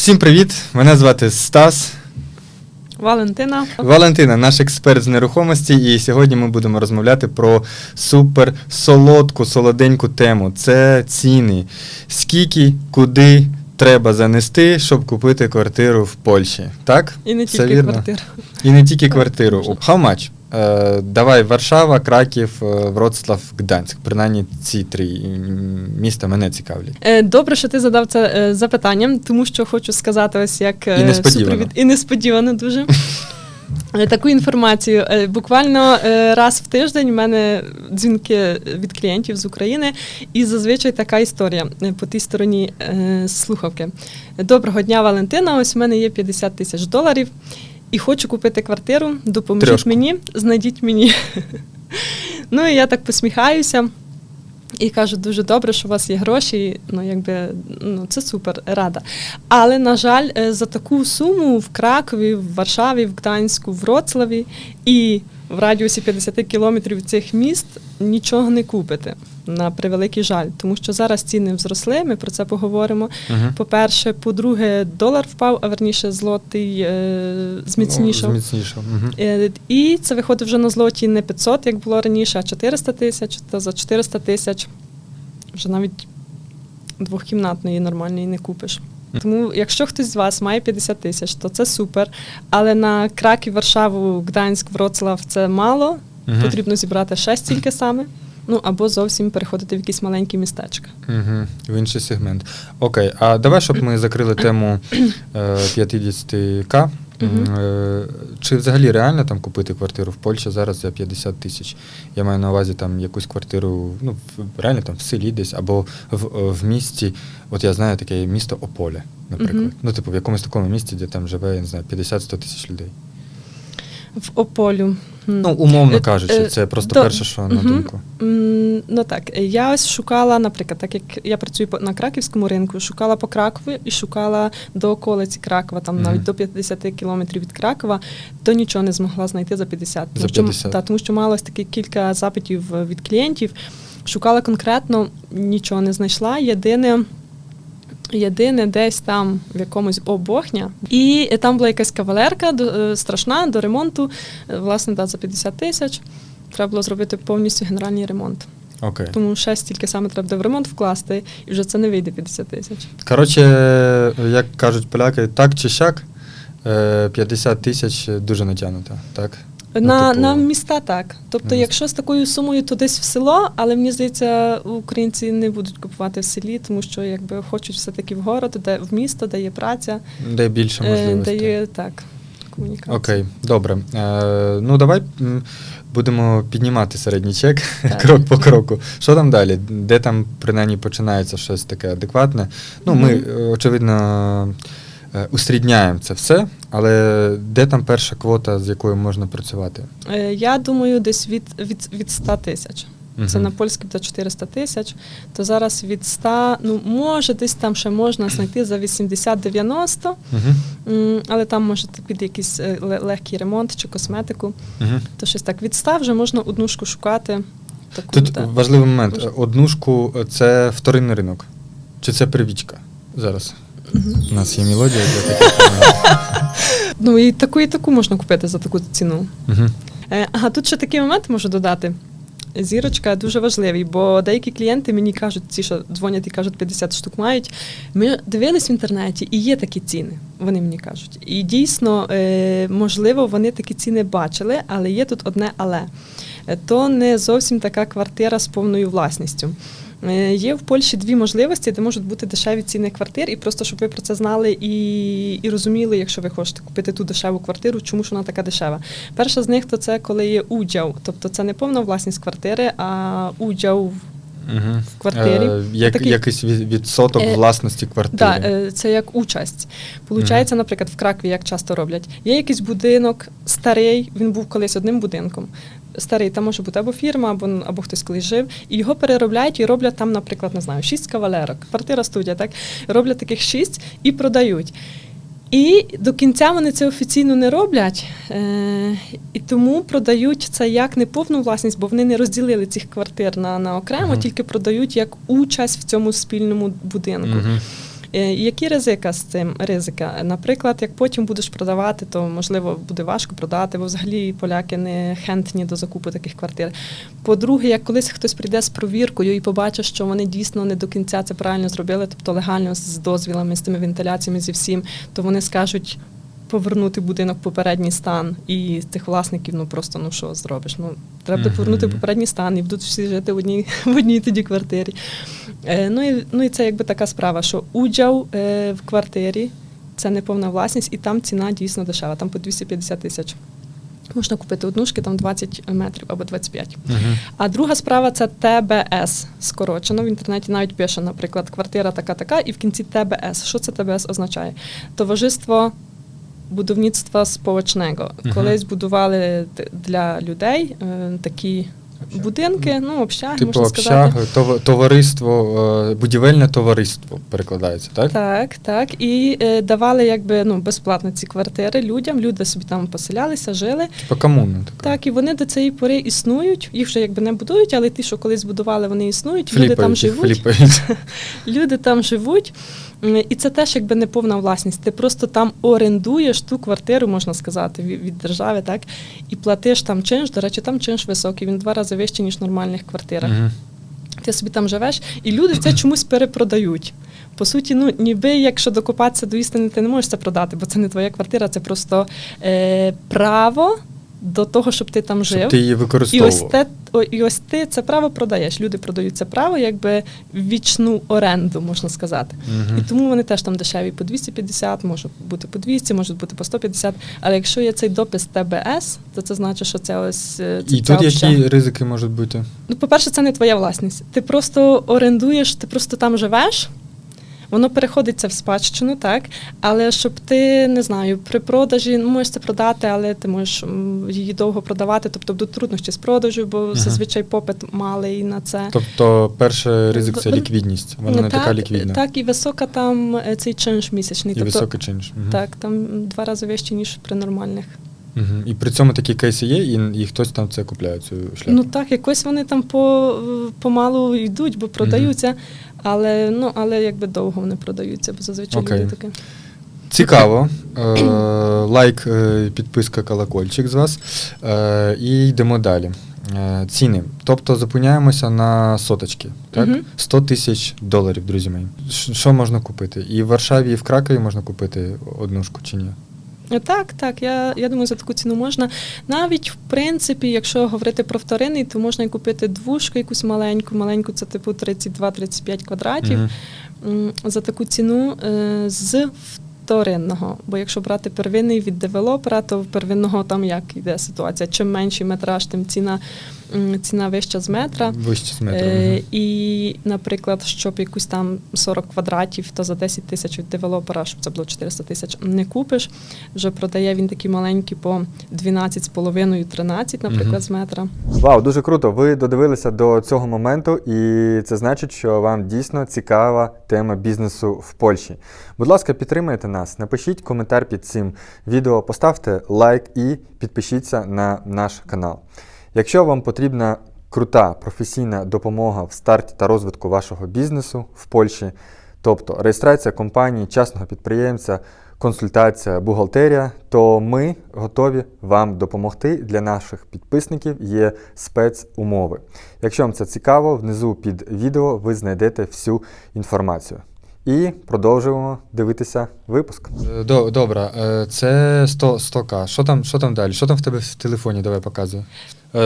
Всім привіт! Мене звати Стас. Валентина. Валентина, наш експерт з нерухомості, і сьогодні ми будемо розмовляти про супер солодку, солоденьку тему. Це ціни. Скільки, куди треба занести, щоб купити квартиру в Польщі. Так? І не Все тільки вірно? квартира. І не тільки квартиру. How much? Е, давай Варшава, Краків, е, Вроцлав, Гданськ. Принаймні ці три міста мене цікавлять. Е, Добре, що ти задав це запитання, тому що хочу сказати ось як І несподівано. супровід- і несподівано дуже. Таку інформацію. Буквально раз в тиждень в мене дзвінки від клієнтів з України, і зазвичай така історія по тій стороні слухавки. Доброго дня, Валентина. Ось в мене є 50 тисяч доларів і хочу купити квартиру. Допоможіть Трьошку. мені, знайдіть мені. Ну і я так посміхаюся. І кажу, дуже добре, що у вас є гроші. Ну, якби ну це супер, рада. Але на жаль, е, за таку суму в Кракові, в Варшаві, в Гданську, в Вроцлаві і в радіусі 50 кілометрів цих міст нічого не купите. На превеликий жаль, тому що зараз ціни зросли. Ми про це поговоримо. Угу. По-перше, по-друге, долар впав, а верніше злотий е, зміцнішав. Зміцнішав. Угу. Е, І це виходить вже на злоті не 500, як було раніше, а 400 тисяч. Та за 400 тисяч вже навіть двохкімнатної нормальної не купиш. Тому, якщо хтось з вас має 50 тисяч, то це супер. Але на Краків, Варшаву, Гданськ, Вроцлав це мало. Потрібно зібрати ще стільки саме. Ну або зовсім переходити в якісь маленькі містечка. Угу, в інший сегмент. Окей, а давай, щоб ми закрили тему е, 50к. Мгм. Е, Чи взагалі реально там купити квартиру в Польщі зараз за 50 тисяч? Я маю на увазі там якусь квартиру, ну, реально там в селі десь або в, е, в місті. От я знаю таке місто Ополе, наприклад. Мгм. Ну, типу, в якомусь такому місті, де там живе, я не знаю, 50-100 тисяч людей. В Ополю. Ну, умовно Е, кажучи, е, це просто до- перше, що на думку. Ну так, я ось шукала, наприклад, так як я працюю на краківському ринку, шукала по Кракові і шукала до околиці Кракова, там Мгм. навіть до 50 кілометрів від Кракова, то нічого не змогла знайти за 50. За Тому що, Та, тому що мала ось таки кілька запитів е, від клієнтів. Шукала конкретно, нічого не знайшла. Єдине. Єдине десь там в якомусь обохня. І е, там була якась кавалерка е, страшна до ремонту, е, власне, да, за 50 тисяч. Треба було зробити повністю генеральний ремонт. Окей. Тому ще стільки саме треба буде в ремонт вкласти, і вже це не вийде 50 тисяч. Коротше, як кажуть поляки, так чи сяк, е, 50 тисяч дуже натягнуто, так? Ну, На, типу, на міста так. Тобто, якщо з такою сумою, то десь в село, але мені здається, українці не будуть купувати в селі, тому що якби хочуть все-таки в город, де в місто, де є праця, Де більше е, де є так, комунікація. Окей, добре. Е, ну давай будемо піднімати середній чек Так. крок по кроку. Що там далі? Де там принаймні починається щось таке адекватне? Ну, ми, очевидно, усрідняємо це все, але де там перша квота, з якою можна працювати? Е, Я думаю, десь від, від, від 100 тисяч. Це Мгм. на польській буде 400 тисяч, то зараз від 100, ну може, десь там ще можна знайти за 80-90, Угу. м, але там може під якийсь е, ле- легкий ремонт чи косметику. Угу. То щось так від 100 вже можна однушку шукати. Таку, Тут да. важливий момент. Може. Однушку це вторинний ринок. Чи це первічка? Зараз. У нас є мелодія для таких. Ну і таку, і таку можна купити за таку ціну. Е, Ага, тут ще такий момент можу додати. Зірочка дуже важливий, бо деякі клієнти мені кажуть, ці, що дзвонять і кажуть, 50 штук мають. Ми дивились в інтернеті, і є такі ціни. Вони мені кажуть. І дійсно, е, можливо, вони такі ціни бачили, але є тут одне але. Е, То не зовсім така квартира з повною власністю. Е, Є в Польщі дві можливості, де можуть бути дешеві ціни квартир, і просто щоб ви про це знали і, і розуміли, якщо ви хочете купити ту дешеву квартиру, чому ж вона така дешева. Перша з них то це коли є уділ, тобто це не повна власність квартири, а уділ. Угу. В квартирі. Е, як, Такий- Якийсь відсоток Е, власності квартири. Да, е, це як участь. Получається, наприклад, в Кракові, як часто роблять, є якийсь будинок старий, він був колись одним будинком. Старий, там може бути або фірма, або, або хтось колись жив, і його переробляють і роблять там, наприклад, не знаю, шість кавалерок, квартира студія, так роблять таких шість і продають. І до кінця вони це офіційно не роблять, е, і тому продають це як не повну власність, бо вони не розділили цих квартир на, на окремо, Мгм. тільки продають як участь в цьому спільному будинку. Мгм. Е, Які ризика з цим? Ризика? Наприклад, як потім будеш продавати, то можливо буде важко продати, бо взагалі поляки не хентні до закупу таких квартир. По-друге, як колись хтось прийде з провіркою і побачить, що вони дійсно не до кінця це правильно зробили, тобто легально з дозвілами, з тими вентиляціями, зі всім, то вони скажуть. Повернути будинок в попередній стан, і цих власників ну просто ну що зробиш? Ну треба Мгм. повернути в попередній стан, і будуть всі жити в одній в одній тоді квартирі. Е, ну, і, ну і це якби така справа, що уділ е, в квартирі це не повна власність, і там ціна дійсно дешева, там по 250 тисяч. Можна купити однушки, там 20 метрів або 25. Угу. А друга справа це ТБС. Скорочено. В інтернеті навіть пише, наприклад, квартира така-така, і в кінці ТБС. Що це ТБС означає? Товариство будівництва сполучного. Мгм. Колись будували для людей е, такі будинки, ну, общаги, Типу можна сказати. тов- товариство, е, будівельне товариство перекладається, так? Так, так. І е, давали якби ну, безплатно ці квартири людям. Люди собі там поселялися, жили. Типу комуна така. Так, і вони до цієї пори існують. Їх вже якби не будують, але ті, що колись будували, вони існують. Люди там живуть. фліпають. Люди там живуть. І це теж якби не повна власність. Ти просто там орендуєш ту квартиру, можна сказати, від, держави, так? І платиш там чинш. До речі, там чинш високий, він в два рази вищий, ніж в нормальних квартирах. Мгм. Ти собі там живеш, і люди це чомусь перепродають. По суті, ну ніби якщо докопатися до істини, ти не можеш це продати, бо це не твоя квартира, це просто е, право до того, щоб ти там жив. Щоб ти її І ось те, о, і ось ти це право продаєш. Люди продають це право, якби вічну оренду, можна сказати. Мгм. І тому вони теж там дешеві по 250, може бути по 200, можуть бути по 150. Але якщо є цей допис ТБС, то це значить, що це ось е, це І тут общага. які ризики можуть бути? Ну, по-перше, це не твоя власність. Ти просто орендуєш, ти просто там живеш. Воно переходить це в спадщину, так. Але щоб ти не знаю, при продажі ну, можеш це продати, але ти можеш її довго продавати, тобто будуть труднощі з продажу, бо Мгм. зазвичай попит малий на це. Тобто, перший ризик це ліквідність. Вона Ну, не така ліквідна. Так, і висока там е, цей чинш місячний. І тобто, високий чинш. Мгм. Так, там два рази вищий, ніж при нормальних. Мгм. І при цьому такі кейси є, і, і хтось там це купляє, цю шляпу. Ну так, якось вони там по, помалу йдуть, бо продаються, але ну але якби довго вони продаються, бо зазвичай Окей. люди таке. Цікаво. Е, лайк, е, підписка, колокольчик з вас. Е, і йдемо далі. Ціни. Тобто зупиняємося на соточки. Так? Мгм. 100 тисяч доларів, друзі мої. Що можна купити? І в Варшаві, і в Кракові можна купити однушку чи ні? Так, так, я, я думаю, за таку ціну можна. Навіть в принципі, якщо говорити про вторинний, то можна і купити двушку якусь маленьку. Маленьку це типу 32-35 квадратів. М, за таку ціну е, з вторинного. Бо якщо брати первинний від девелопера, то в первинного там як йде ситуація. Чим менший метраж, тим ціна, ціна вища з метра. Вище з метра. Е, і, наприклад, щоб якусь там 40 квадратів, то за 10 тисяч від девелопера, щоб це було 400 тисяч, не купиш. Вже продає він такі маленькі по 12,5-13, наприклад, Мгм. з метра. Вау, дуже круто. Ви додивилися до цього моменту, і це значить, що вам дійсно цікава тема бізнесу в Польщі. Будь ласка, підтримайте нас, напишіть коментар під цим відео, поставте лайк і підпишіться на наш канал. Якщо вам потрібна крута професійна допомога в старті та розвитку вашого бізнесу в Польщі, тобто реєстрація компанії, частного підприємця, консультація, бухгалтерія, то ми готові вам допомогти. Для наших підписників є спецумови. Якщо вам це цікаво, внизу під відео ви знайдете всю інформацію. І продовжуємо дивитися випуск. Добре, це 100, 100к. Що там, що там далі? Що там в тебе в телефоні? Давай показуй.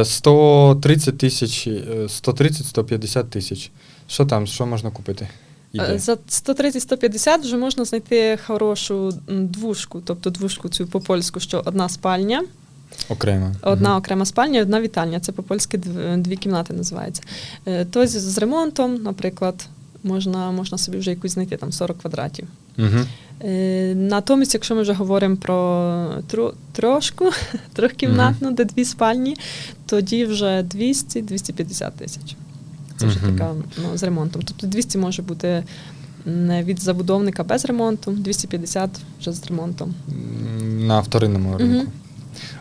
130 тисяч, 130-150 тисяч. Що там, що можна купити? Іде. Е, За 130-150 вже можна знайти хорошу двушку, тобто двушку цю по-польську, що одна спальня, Окремо. одна Мгм. окрема спальня одна вітальня. Це по-польськи дві кімнати називається. Е, То з, з ремонтом, наприклад, можна, можна собі вже якусь знайти там 40 квадратів. Е, Натомість, якщо ми вже говоримо про тро, трошку, трьохкімнатну, де дві спальні, тоді вже 200-250 тисяч. Це вже така ну, з ремонтом. Тобто 200 може бути не від забудовника без ремонту, 250 вже з ремонтом. На вторинному ринку.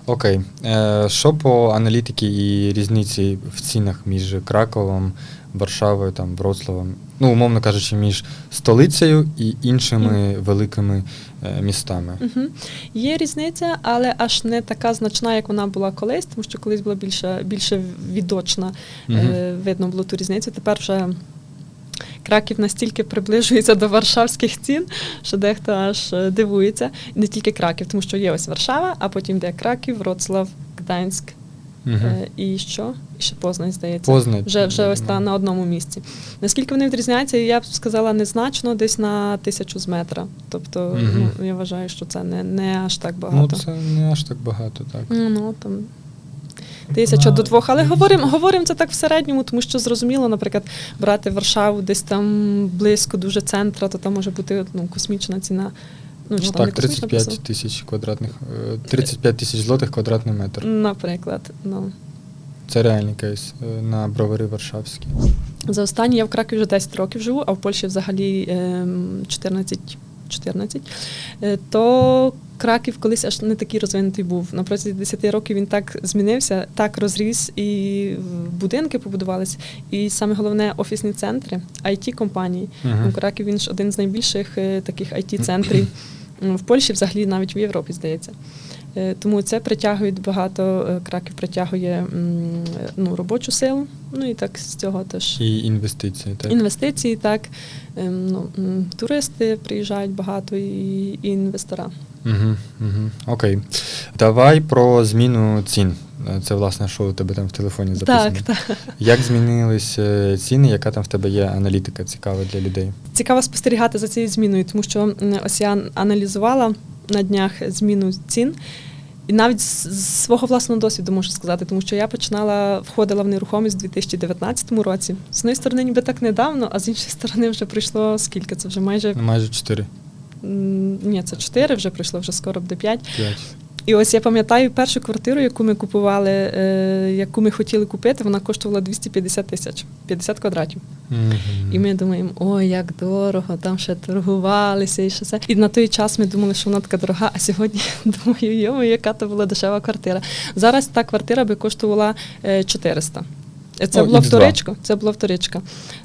Окей. Е, що по аналітики і різниці в цінах між Краковом, Варшавою, там, Вроцлавом? Ну, умовно кажучи, між столицею і іншими великими е, містами? Угу. Є різниця, але аж не така значна, як вона була колись, тому що колись була більше, більше відочна. Е, видно було ту різницю. Тепер вже Краків настільки приближується до варшавських цін, що дехто аж е, дивується. Не тільки Краків, тому що є ось Варшава, а потім йде Краків, Вроцлав, Гданськ. Е, і що? І ще Познань, здається. Познань. Вже, вже ось та Ну. на одному місці. Наскільки вони відрізняються, я б сказала незначно, десь на тисячу з метра. Тобто, Мгм. ну, я вважаю, що це не, не аж так Ну, багато. це не аж так багато, так. Ну, ну, там. Тисяча до двох, але говоримо говоримо це так в середньому, тому що зрозуміло, наприклад, брати Варшаву десь там близько дуже центра, то там може бути ну, космічна ціна. Ну, чи Ну, там так, космічна 35 тисяч квадратних, е, 35 тисяч злотих квадратний метр. Наприклад, ну. Це реальний кейс е, на бровари Варшавські. За останні я в Кракові вже 10 років живу, а в Польщі взагалі ем, 14. 14, Е, то Краків колись аж не такий розвинутий був. На протязі 10 років він так змінився, так розріс, і будинки побудувалися. і саме головне офісні центри, it компанії. Мгм. Ну, Краків він ж один з найбільших е, таких it центрів в Польщі, взагалі навіть в Європі, здається. Е, Тому це притягує багато, е, Краків притягує ну, робочу силу, ну і так з цього теж І інвестиції, так? інвестиції, так. Ем, Ну, туристи приїжджають багато і, і інвестора. Угу, угу. Окей. Давай про зміну цін. Це, власне, що у тебе там в телефоні записано. Так, так. Як змінились ціни, яка там в тебе є аналітика цікава для людей? Цікаво спостерігати за цією зміною, тому що ось я аналізувала на днях зміну цін. І навіть з свого власного досвіду можу сказати, тому що я починала входила в нерухомість у 2019 році. З однієї сторони, ніби так недавно, а з іншої сторони, вже пройшло скільки? Це вже майже Майже 4 ні, це 4, вже пройшло, вже скоро буде 5. 5 І ось я пам'ятаю першу квартиру, яку ми купували, е, яку ми хотіли купити, вона коштувала 250 тисяч, 50 квадратів. І ми думаємо, ой, як дорого, там ще торгувалися і ще все. І на той час ми думали, що вона така дорога, а сьогодні думаю, йому, яка то була дешева квартира. Зараз та квартира би коштувала е, 400. Це О, була X2. вторичка. Це була вторичка.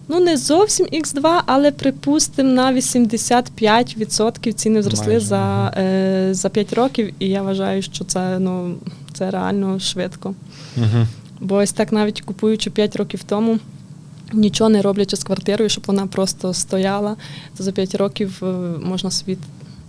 Ну не зовсім X2, але припустимо на 85% ціни зросли Майже, за, е, за 5 років, і я вважаю, що це ну це реально швидко. Угу. Бо ось так навіть купуючи 5 років тому, нічого не роблячи з квартирою, щоб вона просто стояла, то за 5 років е, можна собі.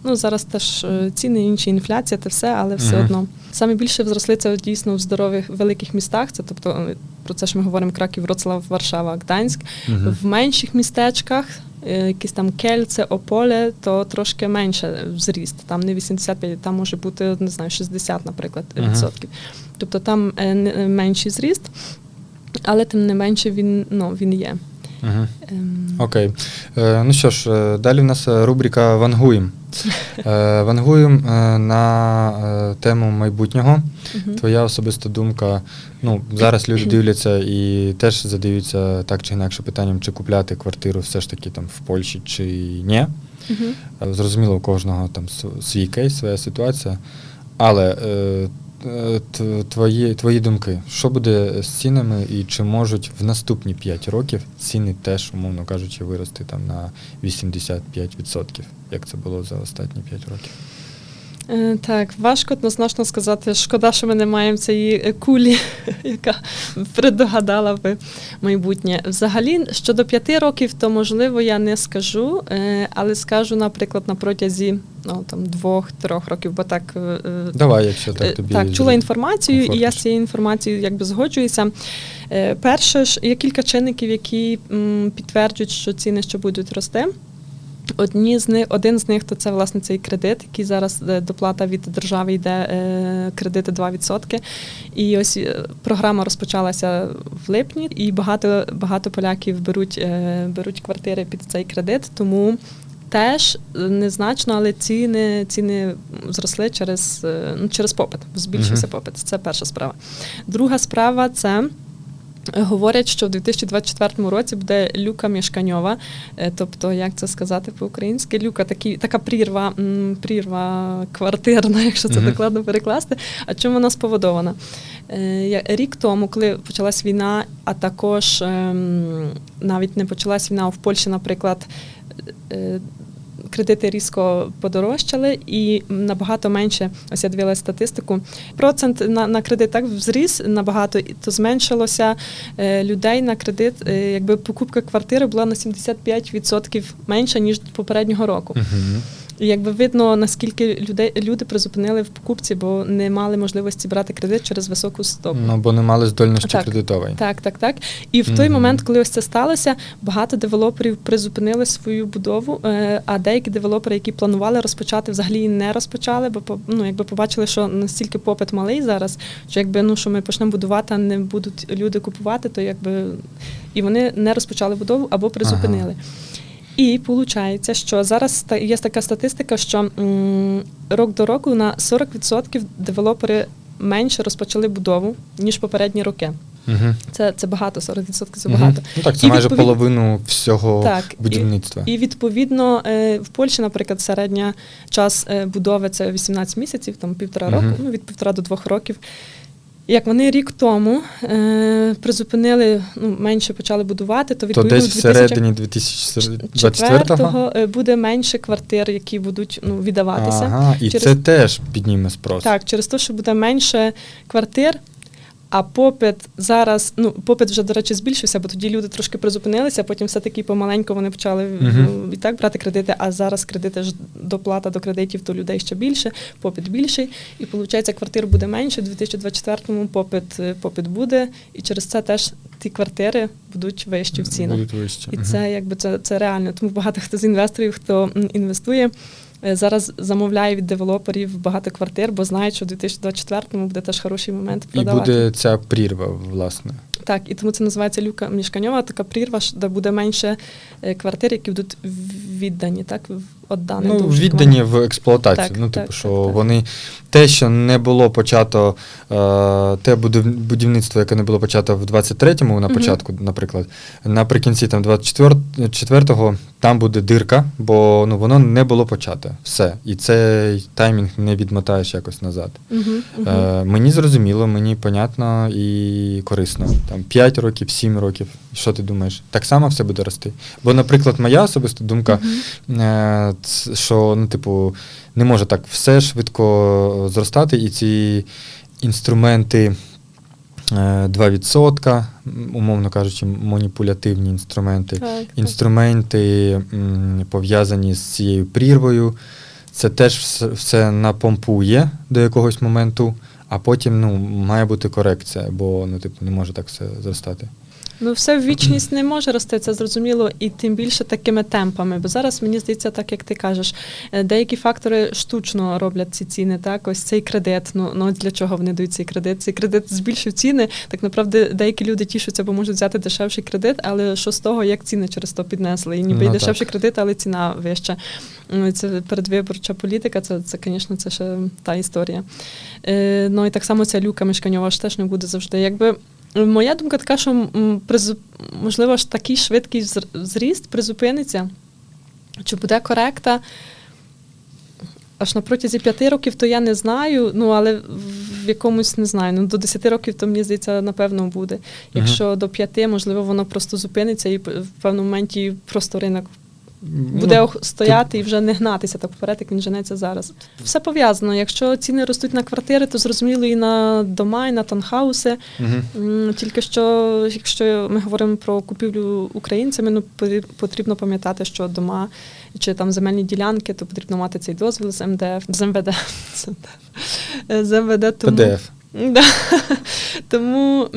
Ну, зараз теж е, ціни інші, інфляція та все, але все Мгм. одно. Саме більше зросли це дійсно в здорових великих містах. Це тобто е, про це ж ми говоримо Краків, Вроцлав, Варшава, Гданськ. Угу. В менших містечках, е, якісь там Кельце, Ополе, то трошки менше зріст. Там не 85, там може бути, не знаю, 60, наприклад, Ага. відсотків. Тобто там менший зріст, але тим не менше він, ну, він є. Угу. Ем, Окей. Е, ну що ж, е, далі в нас е, рубрика Вангуєм. Е, Вангуєм е, на тему майбутнього. мгм. Твоя особиста думка. Ну, зараз люди дивляться і теж задаються так чи інакше питанням, чи купляти квартиру все ж таки там в Польщі чи ні. Е, Зрозуміло, у кожного там свій кейс, своя ситуація. Але е, твої, твої думки, що буде з цінами і чи можуть в наступні 5 років ціни теж, умовно кажучи, вирости там на 85%, як це було за останні 5 років? Е, Так, важко однозначно сказати. Шкода, що ми не маємо цієї е, кулі, яка предогадала би майбутнє. Взагалі, щодо п'яти років, то можливо я не скажу, е, але скажу, наприклад, на протязі ну, там, двох-трьох років, бо так. Давай, якщо так тобі. Так, чула інформацію, і я з цією інформацією якби згоджуюся. Перше ж є кілька чинників, які підтверджують, що ціни ще будуть рости. Одні з них, один з них то це власне цей кредит, який зараз е, доплата від держави йде е, кредити 2%. І ось е, програма розпочалася в липні, і багато, багато поляків беруть, беруть квартири під цей кредит, тому. Теж незначно, але ціни, ціни зросли через, ну, через попит, збільшився Мгм. попит. Це перша справа. Друга справа це говорять, що в 2024 році буде люка мішканьова. Е, Тобто, як це сказати по-українськи? Люка такі, така прірва, прірва квартирна, якщо це докладно перекласти. А чим вона споводована? Е, Рік тому, коли почалась війна, а також ем, навіть не почалась війна а в Польщі, наприклад, е, кредити різко подорожчали і набагато менше. Ось я дивилася статистику. Процент на, на кредит так зріс набагато, і то зменшилося е, людей на кредит. е, Якби покупка квартири була на 75% менша ніж попереднього року. Угу. Якби видно, наскільки людей люди призупинили в покупці, бо не мали можливості брати кредит через високу стопу. Ну, бо не мали здольності Так. кредитової. Так, так, так. І в той момент, коли ось це сталося, багато девелоперів призупинили свою будову, е, а деякі девелопери, які планували розпочати, взагалі не розпочали, бо ну, якби побачили, що настільки попит малий зараз, що якби ну що ми почнемо будувати, а не будуть люди купувати, то якби і вони не розпочали будову або призупинили. І виходить, що зараз є така статистика, що рок до року на 40% девелопери менше розпочали будову, ніж попередні роки. Угу. Це, це багато, 40% це багато. Ну так, це І майже відповід- половину всього Так, будівництва. І відповідно е, в Польщі, наприклад, середня час е, будови це 18 місяців, там півтора Мгм. року, ну від півтора до двох років. Як вони рік тому е, призупинили, ну менше почали будувати, то То відповідно десь в в 2000 середині 2024-го. 4-го е, буде менше квартир, які будуть ну, віддаватися. Ага, і Через- це теж підніме спрос. Так, через те, що буде менше квартир, а попит зараз, ну, попит вже, до речі, збільшився, бо тоді люди трошки призупинилися, потім все-таки помаленьку вони почали ну, і так брати кредити, а зараз кредити ж доплата до кредитів, то людей ще більше, попит більший. І виходить, квартир буде менше. У 2024-му попит, е, попит буде, і через це теж ті квартири будуть вищі в цінах. Будуть вищі. І Мгм. це якби це, це реально. Тому багато хто з інвесторів, хто інвестує, зараз замовляю від девелоперів багато квартир, бо знають, що в 2024-му буде теж хороший момент І буде ця прірва, власне. Так, і тому це називається люка мішканьова, така прірва, де буде менше е, квартир, які будуть віддані, так, віддані. Ну, віддані в експлуатацію. Так, ну, типу, так, що так. вони те, що не було почато, е, те будівництво, яке не було почато в 23-му на початку, наприклад, наприкінці там 24-го там буде дирка, бо ну, воно не було почато. Все. І цей таймінг не відмотаєш якось назад. Угу, угу. Е, мені зрозуміло, мені понятно і корисно. Там 5 років, 7 років. Що ти думаєш? Так само все буде рости. Бо, наприклад, моя особиста думка, е, ц- що ну, типу, не може так все швидко зростати, і ці інструменти. е, 2%, умовно кажучи, маніпулятивні інструменти, так. інструменти пов'язані з цією прірвою. Це теж все, все напомпує до якогось моменту, а потім ну, має бути корекція, бо ну, типу, не може так все зростати. Ну, все в вічність не може рости, це зрозуміло, і тим більше такими темпами. Бо зараз мені здається, так як ти кажеш, е, деякі фактори штучно роблять ці ціни. Так, ось цей кредит. Ну ну для чого вони дають цей кредит? Цей кредит збільшив ціни. Так направді деякі люди тішуться, бо можуть взяти дешевший кредит, але що з того, як ціни через то піднесли? І ніби Ну, і дешевший так. кредит, але ціна вища. Ну, Це передвиборча політика, це, це, звісно, це ще та історія. Е, ну і так само ця люка мешканьова ж теж не буде завжди. Якби Моя думка така, що можливо ж такий швидкий зріст призупиниться. Чи буде коректа? Аж на протязі п'яти років, то я не знаю, ну але в якомусь не знаю. Ну до 10 років, то мені здається, напевно буде. Якщо до п'яти, можливо, воно просто зупиниться і в певному моменті просто ринок буде Ну, стояти і вже не гнатися так вперед, як він женеться зараз. Все пов'язано. Якщо ціни ростуть на квартири, то зрозуміло і на дома, і на таунхауси. Мгм. М, Тільки що, якщо ми говоримо про купівлю українцями, ну потрібно пам'ятати, що дома чи там земельні ділянки, то потрібно мати цей дозвіл з МДФ, з МВД, з МВД тому, ПДФ. Да. тому,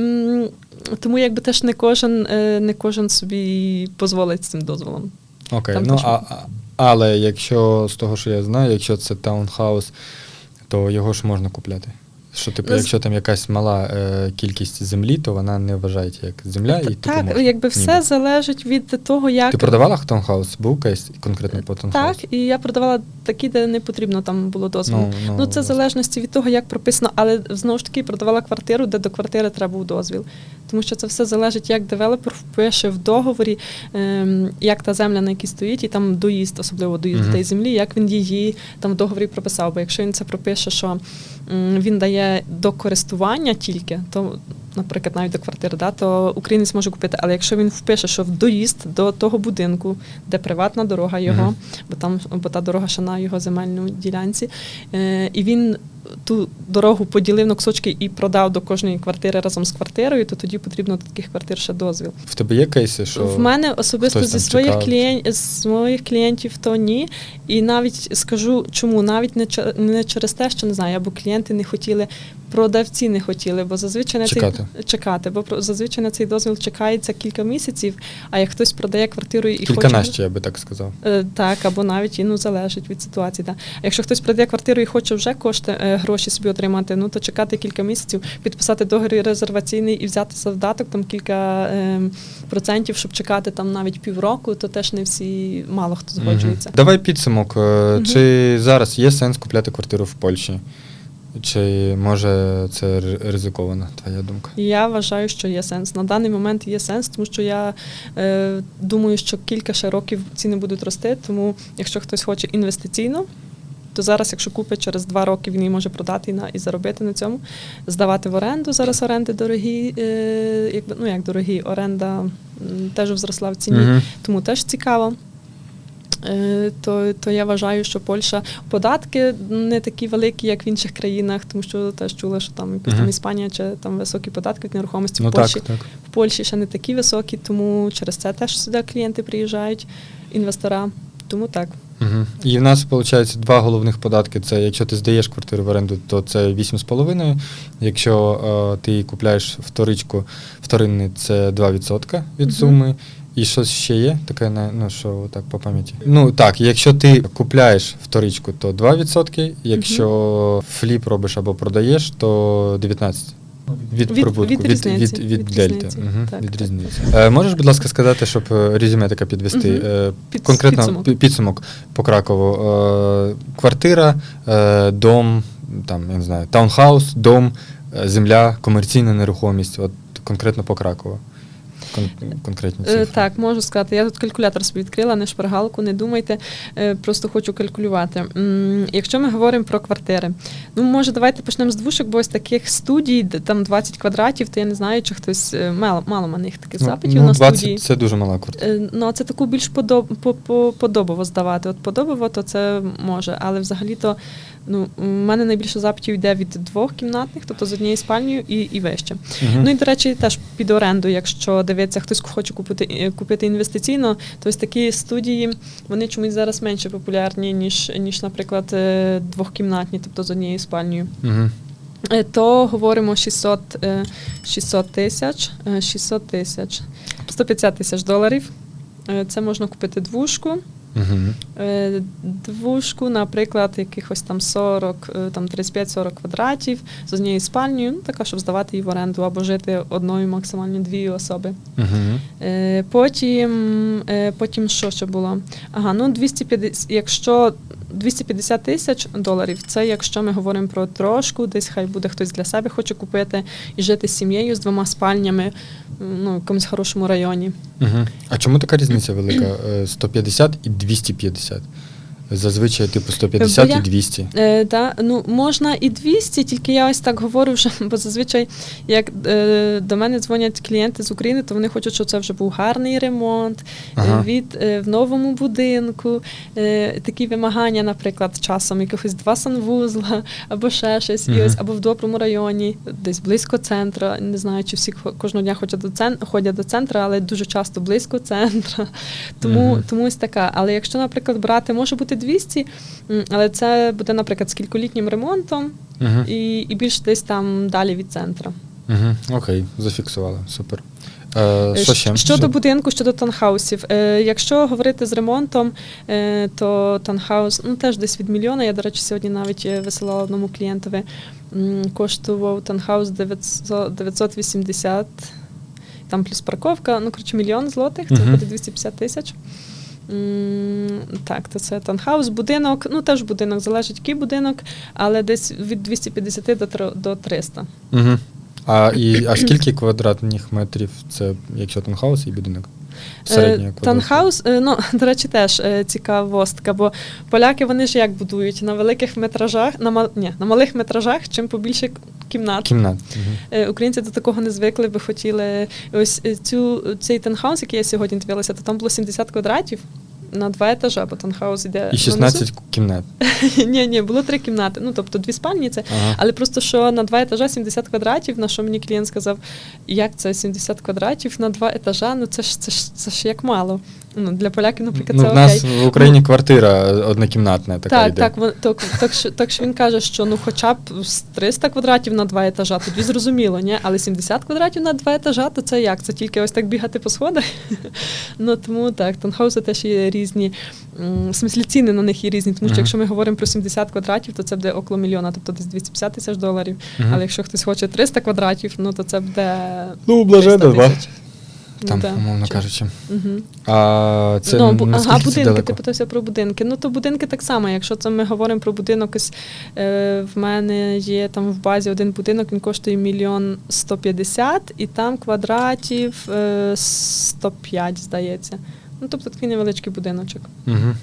тому якби теж не кожен, е, не кожен собі дозволить з цим дозволом. Окей, Там ну, а, а- але якщо з того, що я знаю, якщо це таунхаус, то його ж можна купляти. Що, типу, Ну, з- якщо там якась мала е, кількість землі, то вона не вважається як земля і типу, так, можна, якби все ніби. залежить від того, як Ти продавала таунхаус? Був кейс конкретно по таунхаусу? Так, і я продавала такі, де не потрібно там було дозволу. Ну, Ну, ну, це в залежності від того, як прописано, але знову ж таки продавала квартиру, де до квартири треба був дозвіл. Тому що це все залежить, як девелопер впише в договорі, ем, як та земля, на якій стоїть, і там доїзд, особливо доїзд тієї землі, як він її там в договорі прописав. Бо якщо він це пропише, що він дає до користування тільки, то, наприклад, навіть до квартири, да, то українець може купити. Але якщо він впише, що в доїзд до того будинку, де приватна дорога його, Мгм. бо там бо та дорога ще на його земельній ділянці, е, і він ту дорогу поділив на кусочки і продав до кожної квартири разом з квартирою, то тоді потрібно до таких квартир ще дозвіл. В тебе є кейси, що В мене особисто зі своїх клієнтів з моїх клієнтів то ні. І навіть скажу, чому навіть не не через те, що не знаю, або клієнти не хотіли, продавці не хотіли, бо зазвичай на Чекати. цей чекати, бо зазвичай на цей дозвіл чекається кілька місяців. А як хтось продає квартиру і кілька хоче наще, я би так сказав. Е, Так, або навіть і ну залежить від ситуації. Так. А якщо хтось продає квартиру і хоче вже кошти, е, гроші собі отримати, ну то чекати кілька місяців, підписати договір резерваційний і взяти завдаток там кілька е, процентів, щоб чекати там навіть півроку, то теж не всі мало хто згоджується. Давай підсумок. Е, Чи зараз є сенс купляти квартиру в Польщі? Чи може це ри- ризикована твоя думка? Я вважаю, що є сенс. На даний момент є сенс, тому що я е, думаю, що кілька ще років ціни будуть рости. Тому якщо хтось хоче інвестиційно, то зараз, якщо купить через два роки, він її може продати і, на, і заробити на цьому, здавати в оренду. Зараз оренди дорогі, е, якби, ну як дорогі, оренда теж зросла в ціні, Мгм. тому теж цікаво. Е, То, то я вважаю, що Польща податки не такі великі, як в інших країнах, тому що теж чула, що там якась там Іспанія чи там високі податки від нерухомості Ну в Польщі. так, так. В Польщі ще не такі високі, тому через це теж сюди клієнти приїжджають, інвестора. Тому так. Угу. І в нас виходить два головних податки. Це якщо ти здаєш квартиру в оренду, то це 8,5. Якщо е, ти купляєш вторичку, вторинний це 2% від суми. І щось ще є таке, ну що так по пам'яті. Ну так, якщо ти купляєш вторичку, то 2%, якщо фліп робиш або продаєш, то 19%. Від, Від- прибутку, від від, від, від, від дельти. Мгм, так, від так. різниці. Е, можеш, будь ласка, сказати, щоб е, резюме таке підвести? Мгм. Е, Під- конкретно підсумок. підсумок по Кракову. Е, квартира, е, дом, там, я не знаю, таунхаус, дом, е, земля, комерційна нерухомість. От конкретно по Кракову. Кон- конкретні Е. Так, можу сказати. Я тут калькулятор собі відкрила, не шпаргалку, не думайте. е, Просто хочу калькулювати. Якщо ми говоримо про квартири, ну може давайте почнемо з двушок, бо ось таких студій, де там 20 квадратів, то я не знаю, чи хтось е, мало, мало в них таких Ну, запитів ну, на 20 студії. це дуже мала квартира. Е, Ну, а це таку більш подоб, по, по, подобово здавати. От подобово, то це може. Але взагалі-то ну, у мене найбільше запитів йде від двох кімнатних, тобто з однією спальнею і, і вище. Мгм. Ну і до речі, теж під оренду, якщо дивиться, хтось хоче купити е, купити інвестиційно, то ось такі студії вони чомусь зараз менше популярні, ніж, ніж наприклад, е, двохкімнатні, тобто з однією спальнею. Е, То говоримо 600, е, 600 тисяч, е, 600 тисяч, 150 тисяч доларів. Це можна купити двушку. Е, Двушку, наприклад, якихось там 40, е, там 35-40 квадратів з однією спальнею, ну така, щоб здавати її в оренду або жити одною, максимально дві особи. Е, Потім, потім що ще було? Ага, ну 250, якщо 250 тисяч доларів, це якщо ми говоримо про трошку, десь хай буде хтось для себе хоче купити і жити з сім'єю з двома спальнями, ну, в якомусь хорошому районі. Угу. А чому така різниця велика? Е, 150 і 250. Зазвичай, типу, 150 Бо я- і 200. Е, да, ну, можна і 200, тільки я ось так говорю, вже, бо зазвичай, як е, до мене дзвонять клієнти з України, то вони хочуть, щоб це вже був гарний ремонт, е, Ага. від е, в новому будинку, е, такі вимагання, наприклад, часом якихось два санвузла або ще щось, і ось, або в доброму районі, десь близько центра. Не знаю, чи всі кожного дня ходять до центру, ходять до центру, але дуже часто близько центра. Тому, Мгм. тому ось така. Але якщо, наприклад, брати, може бути 200, але це буде, наприклад, з кільколітнім ремонтом Мгм. і, і більш десь там далі від центра. Угу. Окей, зафіксували. Супер. Е, що ще? Щодо Що? будинку, щодо танхаусів, е, якщо говорити з ремонтом, е, то танхаус ну теж десь від мільйона. Я, до речі, сьогодні навіть е, висилала одному клієнтові. Коштував танхаус 900, 980, там плюс парковка, ну коротше, мільйон злотих, це буде 250 тисяч. Так, то це танхаус, будинок, ну теж будинок, залежить який будинок, але десь від 250 до тро- до 300. Угу. А, і, а скільки квадратних метрів це, якщо таунхаус і будинок? Е. Танхаус, е, ну, до речі, теж е, цікавостка, бо поляки вони ж як будують на великих метражах, на, мал... Ні, на малих метражах, чим побільше кімнат. Кімнат. Е, Українці до такого не звикли, би хотіли. Ось е, цю, цей танхаус, який я сьогодні дивилася, то там було 70 квадратів на два етажа, бо танхаус іде. І 16 кімнат. Ні, ні, було три кімнати. Ну, тобто дві спальні це. Ага. Але просто що на два етажа 70 квадратів, на що мені клієнт сказав, як це 70 квадратів на два етажа, ну це ж це ж це ж як мало. Ну, для поляків, наприклад, Ну, це в окей. в Україні квартира однокімнатна така Так, йде. так, вон- так, так, що, так що він каже, що ну хоча б з 300 квадратів на два етажа, тоді зрозуміло, ні? але 70 квадратів на два етажа, то це як? Це тільки ось так бігати по сходах? ну тому так, танхауси теж є різні, в смислі ціни на них є різні, тому що якщо ми говоримо про 70 квадратів, то це буде около мільйона, тобто десь 250 тисяч доларів. Але якщо хтось хоче 300 квадратів, ну то це буде Ну, блаженно, 300 два. Там, да. умовно Чи- кажучи. Угу. А це ну, бу- ага, це будинки, далеко? ти питався про будинки. Ну, то будинки так само. Якщо це ми говоримо про будинок, ось е, в мене є там в базі один будинок, він коштує мільйон сто п'ятдесят, і там квадратів е, 105, здається. Ну, тобто такий невеличкий будиночок. Мгм.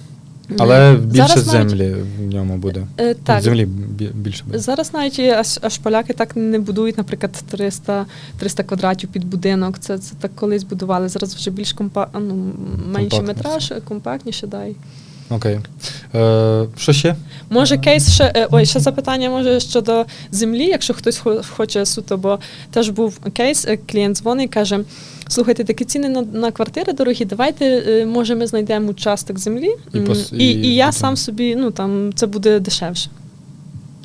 Але більше Зараз навіть- землі в ньому буде. Е, так, Землі бі- більше буде. Зараз навіть і аж, аж поляки так не будують, наприклад, 300, 300 квадратів під будинок. Це, це так колись будували. Зараз вже більш компа, ну, менший Компактніше. метраж, компактніше, да. і Окей. Е, що ще? Може, кейс ще е, ой, ще запитання може щодо землі, якщо хтось хо- хоче суто, бо теж був кейс, е, клієнт дзвонить і каже: слухайте, такі ціни на, на квартири дорогі, давайте, е, може, ми знайдемо участок землі, І і, і і я сам собі, ну там це буде дешевше.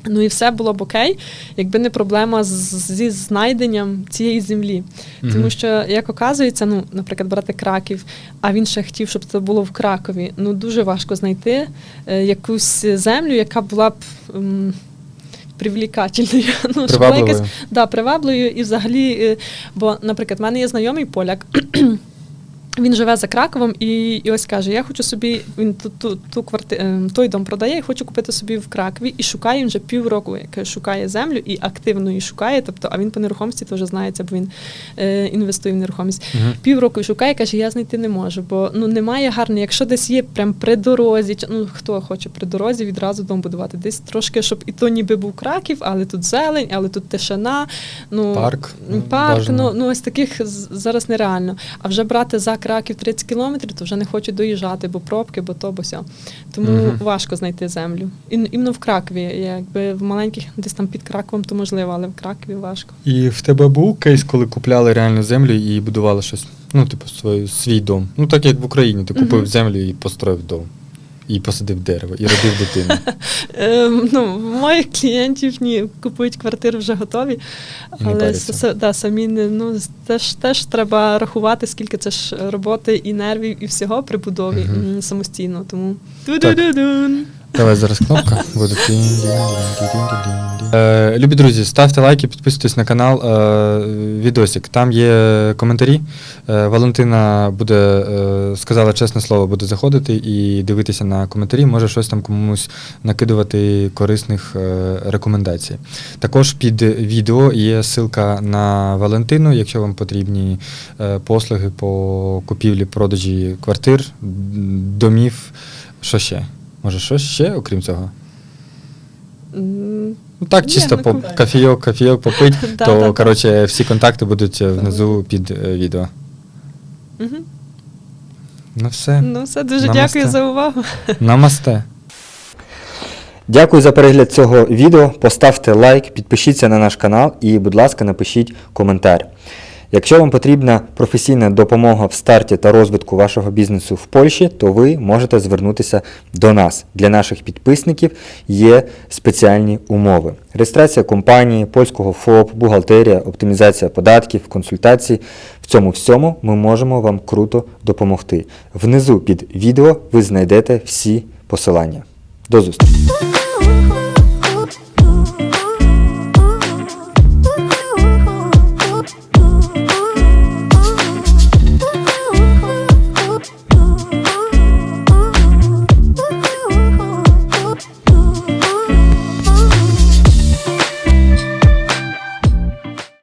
Ну і все було б окей, якби не проблема з- зі знайденням цієї землі. Мгм. Тому що, як оказується, ну, наприклад, брати Краків, а він ще хотів, щоб це було в Кракові. Ну дуже важко знайти е, якусь землю, яка була б. м, Привлікательною, ну, щоб якась да, привабливою і взагалі, е, бо, наприклад, в мене є знайомий поляк. Він живе за Краковом і, і ось каже: я хочу собі, він ту, ту, ту кварти, е, той дом продає і хочу купити собі в Кракові. І шукає він вже півроку, як шукає землю і активно її шукає. Тобто, а він по нерухомості теж знається, бо він е, інвестує в нерухомість. Мгм. Півроку шукає, каже, я знайти не можу, бо ну немає гарно. Якщо десь є прям при дорозі, ну хто хоче при дорозі відразу дом будувати. Десь трошки, щоб і то ніби був Краків, але тут зелень, але тут тишина. Ну Парк, парк. Ну, ну ось таких зараз нереально. А вже брати за Краків 30 кілометрів, то вже не хочуть доїжджати, бо пробки, бо то, бо сьо. Тому Мгм. важко знайти землю. І іменно в Кракові, якби в маленьких, десь там під Краковом, то можливо, але в Кракові важко. І в тебе був кейс, коли купляли реальну землю і будували щось. Ну, типу, свій, свій дом. Ну, так як в Україні, ти купив Мгм. землю і построїв дом. І посадив дерево, і родив дитину. Ем, ну, моїх клієнтів ні, купують квартири вже готові. Але с- да, самі не ну теж, теж треба рахувати, скільки це ж роботи і нервів, і всього при будові самостійно. Тому Ту-ду-ду-дун. Давай зараз кнопка буде. Любі друзі, ставте лайки, підписуйтесь на канал. Е, відосик. Там є коментарі. Е, Валентина буде, е, сказала чесне слово, буде заходити і дивитися на коментарі, може щось там комусь накидувати корисних е, рекомендацій. Також під відео є ссылка на Валентину, якщо вам потрібні послуги по купівлі, продажі квартир, домів. Що ще? Може, що ще, окрім цього? Ну так, чисто ну, по круто. кофійок, кофійок попить, то коротше всі контакти будуть е, внизу під е, відео. Ну все. Ну все, дуже Намасте. дякую за увагу. Намасте. Дякую за перегляд цього відео. Поставте лайк, підпишіться на наш канал і, будь ласка, напишіть коментар. Якщо вам потрібна професійна допомога в старті та розвитку вашого бізнесу в Польщі, то ви можете звернутися до нас. Для наших підписників є спеціальні умови: реєстрація компанії, польського ФОП, бухгалтерія, оптимізація податків, консультації. В цьому всьому ми можемо вам круто допомогти. Внизу під відео ви знайдете всі посилання. До зустрічі!